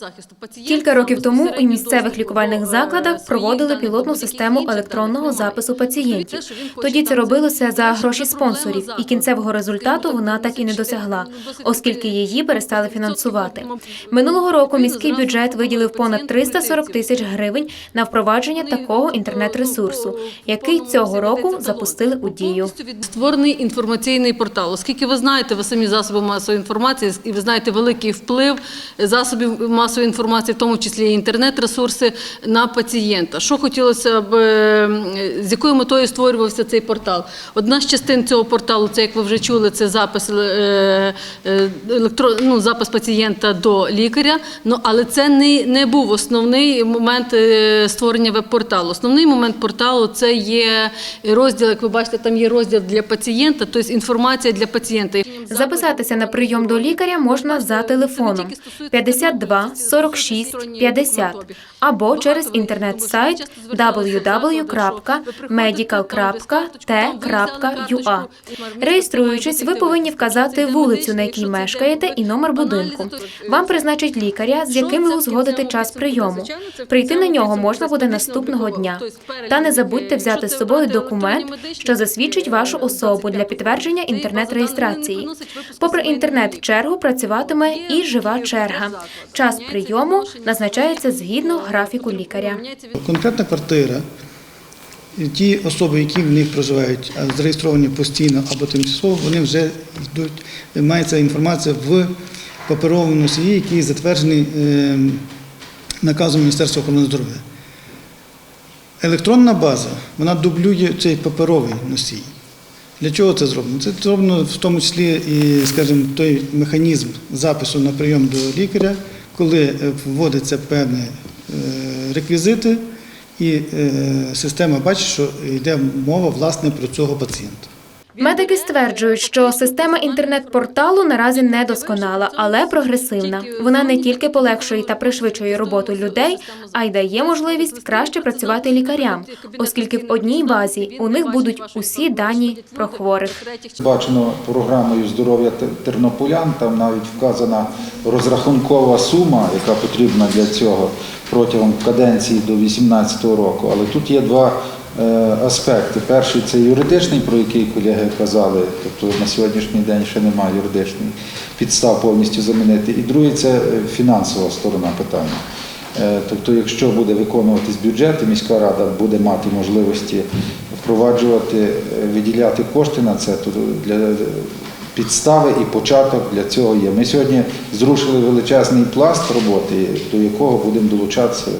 захисту пацієнтів. Кілька років тому у місцевих лікувальних е, закладах проводили пілотну систему електронного запису Тобто пацієнтів. Тоді це робилося за гроші спонсорів, і кінцевого результату вона так, і не досягла, ну, оскільки її перестали фінансувати. Минулого року міський бюджет виділив понад пацієнту 340 тисяч гривень на впровадження такого ну, інтернет-ресурсу, який цього року запустили у дію. Створений інформаційний портал. Оскільки ви знаєте, ви самі засоби масової інформації, і ви знаєте великий вплив засобів масової інформації, в тому числі і інтернет-ресурси, на пацієнта. Що хотілося б, е, з якою метою створювався цей портал? Одна з частин цього порталу, це як ви вже чули, це запис е, е, електро, ну, запис пацієнта до лікаря. Ну але це не, не був основний момент створення веб-порталу. Основний момент порталу це є розділ, як ви бачите, там є розділ для пацієнта, тобто інформація для пацієнта. Записатися на прийом до лікаря можна за телефоном 52 46 50 або через інтернет-сайт www.medical.t.ua. Реєструючись, ви повинні вказати вулицю, на якій мешкаєте, і номер будинку. Вам призначать лікаря, з яким ви узгодите час прийому. Прийти на нього можна буде наступного дня. Та не забудьте взяти з собою документ, що засвідчить вашу особу для підтвердження інтернет-реєстрації. Попри інтернет-чергу працюватиме і жива черга. Час прийому назначається згідно графіку лікаря. Конкретна квартира, ті особи, які в них проживають, зареєстровані постійно або тимчасово, вони вже йдуть, мається інформація в паперовому носії, який затверджений е, наказом Міністерства охорони здоров'я. Електронна база, вона дублює цей паперовий носій. Для чого це зроблено? Це зроблено в тому числі і, скажімо, той механізм запису на прийом до лікаря, коли е, вводяться певні е, реквізити, і е, система бачить, що йде мова власне про цього пацієнта. Медики стверджують, що система інтернет-порталу наразі недосконала, але прогресивна. Вона не тільки полегшує та пришвидшує роботу людей, а й дає можливість краще працювати лікарям, оскільки в одній базі у них будуть усі дані про хворих. Бачено програмою здоров'я те- тернополян, там навіть вказана розрахункова сума, яка потрібна для цього протягом каденції до 2018 року. Але тут є два аспекти. Перший це юридичний, про який колеги казали, тобто на сьогоднішній день ще немає юридичної підстав повністю замінити. І другий це е, фінансова сторона питання. Е, Тобто, якщо буде виконуватись бюджет, і міська рада буде мати можливості впроваджувати, е, виділяти кошти на це, то для підстави і початок для цього є. Ми сьогодні зрушили величезний пласт роботи, до якого будемо долучатися.